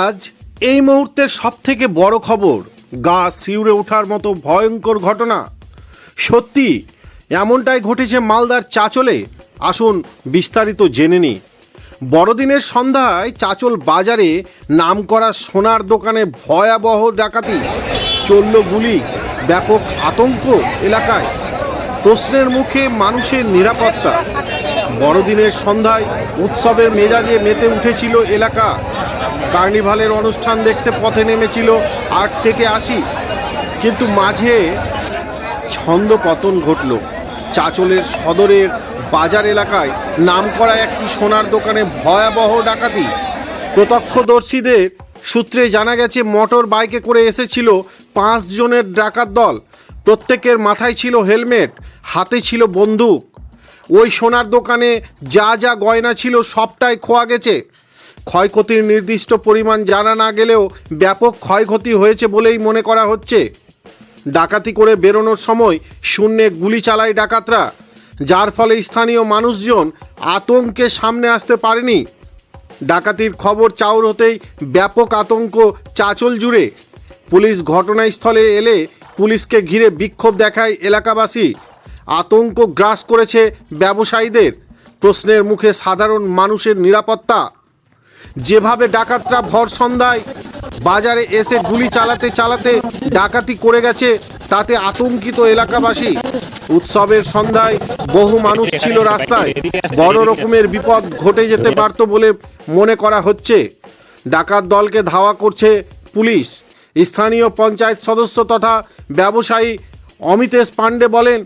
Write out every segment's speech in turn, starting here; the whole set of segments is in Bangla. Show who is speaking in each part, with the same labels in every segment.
Speaker 1: আজ এই মুহূর্তের সব থেকে বড় খবর, গা শিউরে ওঠার মতো ভয়ঙ্কর ঘটনা। সত্যি, এমনটাই ঘটেছে মালদার চাচলে। আসুন বিস্তারিত জেনে নিই। বড়দিনের সন্ধ্যায় চাচল বাজারে নামকরা সোনার দোকানে ভয়াবহ ডাকাতি। চলল গুলি। ব্যাপক আতঙ্ক এলাকায়। প্রশ্নের মুখে মানুষের নিরাপত্তা। বড়দিনের সন্ধ্যায় উৎসবের মেজাজে মেতে উঠেছিল এলাকা। কার্নিভালের অনুষ্ঠান দেখতে পথে নেমেছিল আট থেকে আশি। কিন্তু মাঝে ছন্দ পতন ঘটল। চাচলের সদরের বাজার এলাকায় নামকরা একটি সোনার দোকানে ভয়াবহ ডাকাতি। প্রত্যক্ষদর্শীদের সূত্রে জানা গেছে, মোটর বাইকে করে এসেছিল পাঁচ জনের ডাকাত দল। প্রত্যেকের মাথায় ছিল হেলমেট, হাতে ছিল বন্দুক। ওই সোনার দোকানে যা যা গয়না ছিল সবটাই খোয়া গেছে। ক্ষয়ক্ষতির নির্দিষ্ট পরিমাণ জানা না গেলেও ব্যাপক ক্ষয়ক্ষতি হয়েছে বলেই মনে করা হচ্ছে। ডাকাতি করে বেরোনোর সময় শূন্যে গুলি চালায় ডাকাতরা, যার ফলে স্থানীয় মানুষজন আতঙ্কে সামনে আসতে পারেনি। ডাকাতির খবর চাউর হতেই ব্যাপক আতঙ্ক চাচল জুড়ে পুলিশ ঘটনাস্থলে এলে পুলিশকে ঘিরে বিক্ষোভ দেখায় এলাকাবাসী। আতঙ্ক গ্রাস করেছে ব্যবসায়ীদের। প্রশ্নের মুখে সাধারণ মানুষের নিরাপত্তা। যেভাবে ডাকাতরা ভর সন্ধ্যায় বাজারে এসে গুলি চালাতে চালাতে ডাকাতি করে গেছে, তাতে আতঙ্কিত এলাকাবাসী। উৎসবের সন্ধ্যায় বহু মানুষ ছিল রাস্তায়। বড় রকমের বিপদ ঘটে যেতে পারত বলে মনে করা হচ্ছে। ডাকাত দলকে ধাওয়া করছে পুলিশ। স্থানীয় পঞ্চায়েত সদস্য তথা ব্যবসায়ী অমিতেশ পাণ্ডে বলেন,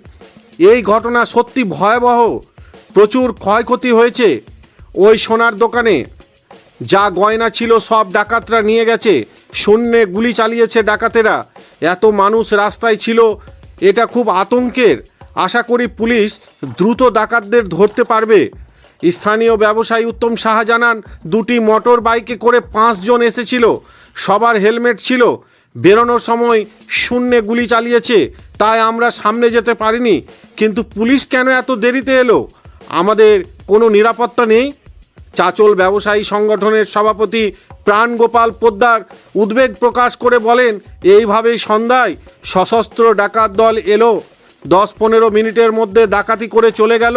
Speaker 1: এই ঘটনা সত্যি ভয়াবহ। প্রচুর ক্ষয়ক্ষতি হয়েছে। ওই সোনার দোকানে যা গয়না ছিল সব ডাকাতরা নিয়ে গেছে। শূন্যে গুলি চালিয়েছে ডাকাতেরা। এত মানুষ রাস্তায় ছিল, এটা খুব আতঙ্কের। আশা করি পুলিশ দ্রুত ডাকাতদের ধরতে পারবে। স্থানীয় ব্যবসায়ী উত্তম সাহা জানান, দুটি মোটর বাইকে করে পাঁচজন এসেছিল। সবার হেলমেট ছিল। বেরোনোর সময় শূন্যে গুলি চালিয়েছে। তাই আমরা সামনে যেতে পারিনি। কিন্তু পুলিশ কেন এত দেরিতে এলো? আমাদের কোনো নিরাপত্তা নেই। চাচল ব্যবসায়ী সংগঠনের সভাপতি প্রাণগোপাল পোদ্দার উদ্বেগ প্রকাশ করে বলেন, এইভাবেই সন্ধ্যায় সশস্ত্র ডাকাত দল এলো। দশ পনেরো মিনিটের মধ্যে ডাকাতি করে চলে গেল।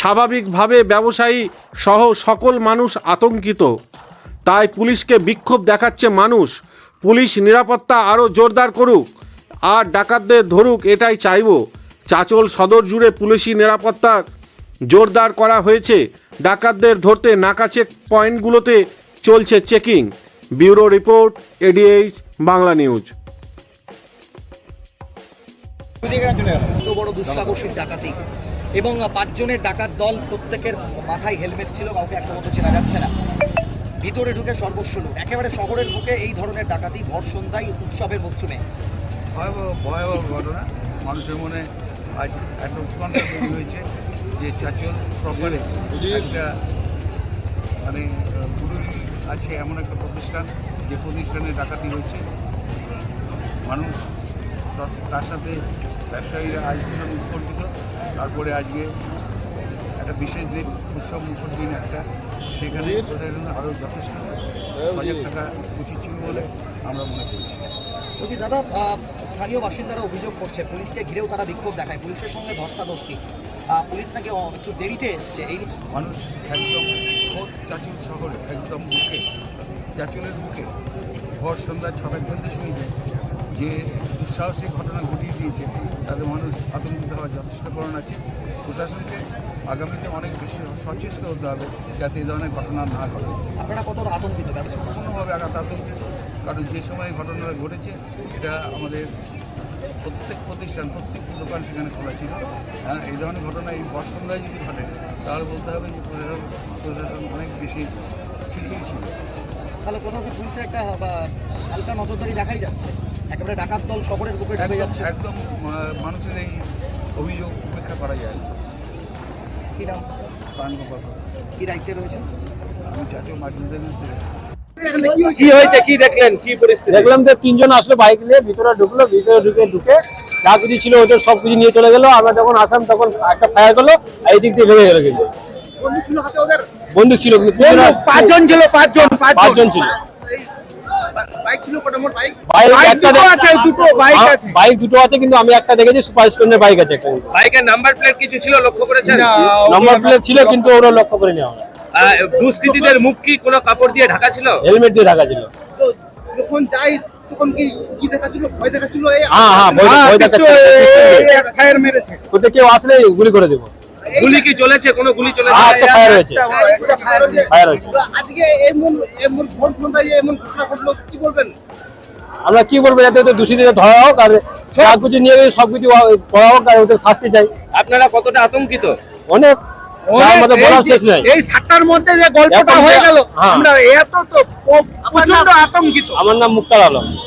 Speaker 1: স্বাভাবিকভাবে ব্যবসায়ী সহ সকল মানুষ আতঙ্কিত। তাই পুলিশকে বিক্ষোভ দেখাচ্ছে মানুষ। পুলিশ নিরাপত্তা আরও জোরদার করুক, আর ডাকাতদের ধরুক এটাই চাইব। চাচল সদর জুড়ে পুলিশি নিরাপত্তা জোরদার করা হয়েছে। ডাকাতদের ধরতে নাকা চেক পয়েন্টগুলোতে চলছে checking. Bureau report, ADH, Bangla news.
Speaker 2: দুঃসাহসিক ডাকাতি। এবং পাঁচজনের ডাকাত দল প্রত্যেকের মাথায় হেলমেট ছিল, কাউকে একটা মতো চেনা যাচ্ছে না। ভিতরে ঢুকে সর্বস্ব লোক একেবারে শহরের বুকে এই ধরনের ডাকাতি ভর সন্ধ্যায় উৎসবের মরশুমে।
Speaker 3: ভয়াবহ ভয়াবহ ঘটনা। মানুষের মনে আজ একটা উৎকণ্ঠা তৈরি হয়েছে যে চাচল প্রপারে একটা মানে গুরুল আছে এমন একটা প্রতিষ্ঠান যে প্রতিষ্ঠানে ডাকাতি হয়েছে মানুষ তার সাথে ব্যবসায়ীরা আজ ভীষণ উৎকণ্ঠিত তারপরে আজকে একটা বিশেষ দিন উৎসব মুখর দিন একটা। সেখানে প্রশাসন আরও যথেষ্ট। সজাগ থাকা উচিত ছিল বলে আমরা মনে করছি
Speaker 2: বলছি দাদা স্থানীয় বাসিন্দারা অভিযোগ করছে পুলিশকে ঘিরেও তারা বিক্ষোভ দেখায়। পুলিশের সঙ্গে ধস্তাধস্তি পুলিশ নাকি একটু দেরিতে এসছে। এই
Speaker 3: মানুষ একদম চাচল শহরে একদম বুকে চাচলের বুকে ভর সন্ধ্যা ছটা চল্লিশ মিনিটে যে দুঃসাহসিক ঘটনা ঘটিয়ে দিয়েছে। তাতে মানুষ আতঙ্কিত হওয়ার যথেষ্ট কারণ আছে। প্রশাসনকে আগামীতে অনেক বেশি সচেষ্ট হতে হবে যাতে এই ধরনের ঘটনা না ঘটে।
Speaker 2: আপনারা কতটা আতঙ্কিত?
Speaker 3: কোনোভাবে আঘাত আতঙ্কিত। কারণ যে সময় ঘটনাটা ঘটেছে এটা আমাদের প্রত্যেক প্রতিষ্ঠান প্রত্যেক দোকান সেখানে খোলা ছিল। হ্যাঁ এই ধরনের ঘটনা এই বর্ষন্ধায় যদি ঘটে তাহলে বলতে হবে যে প্রশাসন প্রশাসন অনেক বেশি শিথিল ছিল।
Speaker 2: তাহলে কোথাও কি পুলিশের একটা বা, হালকা নজরদারি দেখাই যাচ্ছে? একেবারে ডাকাত দল শহরের বুকে ঢুকে যাচ্ছে।
Speaker 3: একদম মানুষের এই অভিযোগ উপেক্ষা করা যায়। না
Speaker 2: কি নাম? কি দায়িত্বে রয়েছেন?
Speaker 3: আমি জাতীয় মার্জিন
Speaker 4: কি হয়েছে কি দেখলেন? কি পরিস্থিতি?
Speaker 5: দেখলাম যে তিনজন আসলো বাইক নিয়ে ভিতরে ঢুকলো ভিতরে ঢুকে ঢুকে
Speaker 6: যা কিছু ছিল ওদের সব কিছু নিয়ে চলে গেলো। আমরা যখন আসলাম তখন একটা ফায়ার করল আর এই দিক দিয়ে ভেঙে গেলো কিন্তু। বন্দুক ছিল কিন্তু
Speaker 7: পাঁচজন ছিল পাঁচজন
Speaker 6: পাঁচজন। ছিল।
Speaker 4: বাইক ছিল কটা? মোট বাইক?
Speaker 6: বাইক
Speaker 7: বাইক
Speaker 6: একটা
Speaker 7: দুটো আছে, দুটো বাইক
Speaker 6: আ-
Speaker 7: আছে।
Speaker 6: বাইক দুটো আছে কিন্তু আমি একটা দেখেছি সুপার স্প্লেন্ডার বাইক আছে একটা।
Speaker 5: বাইকের নাম্বার প্লেট কিছু ছিল লক্ষ্য করেছেন?
Speaker 6: নম্বর প্লেট ছিল কিন্তু ওরা লক্ষ্য করে নেওয়া
Speaker 5: দুষ্কৃতীদের মুখ কি কোনো কাপড় দিয়ে ঢাকা ছিল?
Speaker 6: হেলমেট দিয়ে ঢাকা ছিল।
Speaker 4: যখন যাই তখন কি কি দেখাচ্ছিল ভয় দেখাচ্ছিল
Speaker 6: হ্যাঁ হ্যাঁ ভয় ভয়
Speaker 7: ফায়ার মেরেছে।
Speaker 6: ওতে কেউ আসলে গুলি করে দেবো।
Speaker 5: গুলি কি চলেছে? কোনো গুলি চলেছে?
Speaker 6: হ্যাঁ একটা ফায়ার হয়েছে।
Speaker 4: ফায়ার হয়েছে।
Speaker 6: ফায়ার হয়েছে।
Speaker 4: আজকে এমন এমন ভোর সন্ধ্যায় এমন ঘটনা ঘটলো কি বলবেন?
Speaker 6: আমরা কি বলব যাতে ওদের দোষীদের ধরা হোক আর সব কিছু নিয়ে গিয়ে সব কিছু করা হোক আর ওদের শাস্তি চাই।
Speaker 5: আপনারা কতটা আতঙ্কিত?
Speaker 6: অনেক। যার মধ্যে বলার শেষ নাই।
Speaker 7: এই সাতটার মধ্যে যে গল্পটা হয়ে গেল
Speaker 6: হ্যাঁ।
Speaker 7: আমরা এত তো প্রচণ্ড আতঙ্কিত।
Speaker 6: আমার নাম মুক্তার আলম।